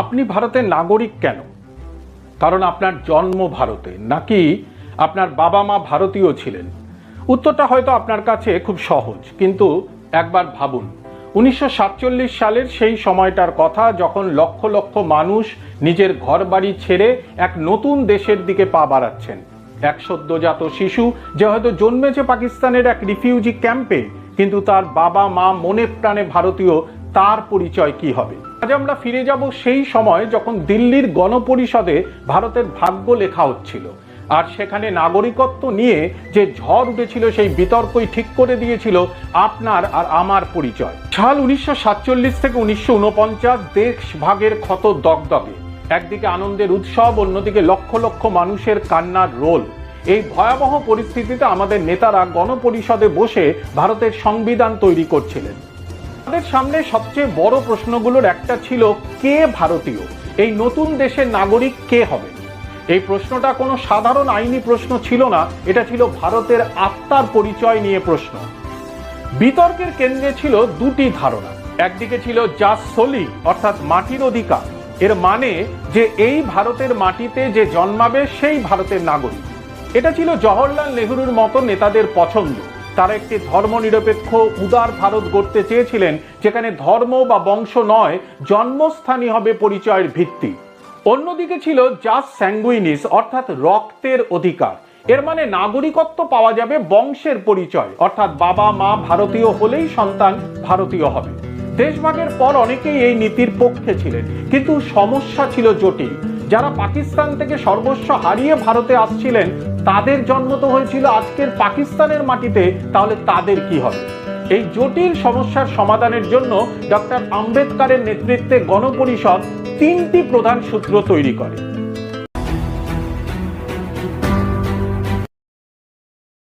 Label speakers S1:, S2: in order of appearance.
S1: আপনি ভারতের নাগরিক কেন? কারণ আপনার জন্ম ভারতে, নাকি আপনার বাবা মা ভারতীয় ছিলেন? উত্তরটা হয়তো আপনার কাছে খুব সহজ, কিন্তু একবার ভাবুন। উনিশশো সাতচল্লিশ সালের সেই সময়টার কথা যখন লক্ষ লক্ষ মানুষ নিজের ঘরবাড়ি ছেড়ে এক নতুন দেশের দিকে পা বাড়াচ্ছেন। এক সদ্যজাত শিশু যে হয়তো জন্মেছে পাকিস্তানের এক রিফিউজি ক্যাম্পে, কিন্তু তার বাবা মা মনে প্রাণে ভারতীয়, তার পরিচয় কি হবে? আজ আমরা ফিরে যাব সেই সময় যখন দিল্লির গণপরিষদে ভারতের ভাগ্য লেখা হচ্ছিল। আর সেখানে নাগরিকত্ব নিয়ে যে ঝড় উঠেছিল সেই বিতর্কই ঠিক করে দিয়েছিল আপনার আর আমার পরিচয়। সাল উনিশশো সাতচল্লিশ থেকে উনিশশো উনপঞ্চাশ দেশ ভাগের ক্ষত দগদগে। একদিকে আনন্দের উৎসব, অন্যদিকে লক্ষ লক্ষ মানুষের কান্নার রোল। এই ভয়াবহ পরিস্থিতিতে আমাদের নেতারা গণপরিষদে বসে ভারতের সংবিধান তৈরি করছিলেন। তাদের সামনে সবচেয়ে বড় প্রশ্নগুলোর একটা ছিল, কে ভারতীয়? এই নতুন দেশের নাগরিক কে হবে? এই প্রশ্নটা কোনো সাধারণ আইনি প্রশ্ন ছিল না, এটা ছিল ভারতের আত্মার পরিচয় নিয়ে প্রশ্ন। বিতর্কের কেন্দ্রে ছিল দুটি ধারণা। একদিকে ছিল জাস সলি, অর্থাৎ মাটির অধিকার। এর মানে যে এই ভারতের মাটিতে যে জন্মাবে, সেই ভারতের নাগরিক। এটা ছিল জওহরলাল নেহরুর মতো নেতাদের পছন্দ। তারা একটি ধর্মনিরপেক্ষ, উদার ভারত গড়তে চেয়েছিলেন, যেখানে ধর্ম বা বংশ নয়, জন্মস্থানই হবে পরিচয়ের ভিত্তি। অন্যদিকে ছিল জাস স্যাঙ্গুইনিস অর্থাৎ রক্তের অধিকার। এর মানে নাগরিকত্ব পাওয়া যাবে বংশের পরিচয়, অর্থাৎ বাবা, মা ভারতীয় হলেই সন্তান ভারতীয় হবে। দেশভাগের পর অনেকেই এই নীতির পক্ষে ছিলেন, কিন্তু সমস্যা ছিল জটিল। যারা পাকিস্তান থেকে সর্বস্ব হারিয়ে ভারতে আসছিলেন, তাদের জন্ম তো হয়েছিল আজকের পাকিস্তানের মাটিতে, তাহলে তাদের কি হবে? এই জটিল সমস্যার সমাধানের জন্য ডক্টর আম্বেদকারের নেতৃত্বে গণপরিষদ তিনটি প্রধান সূত্র তৈরি করে।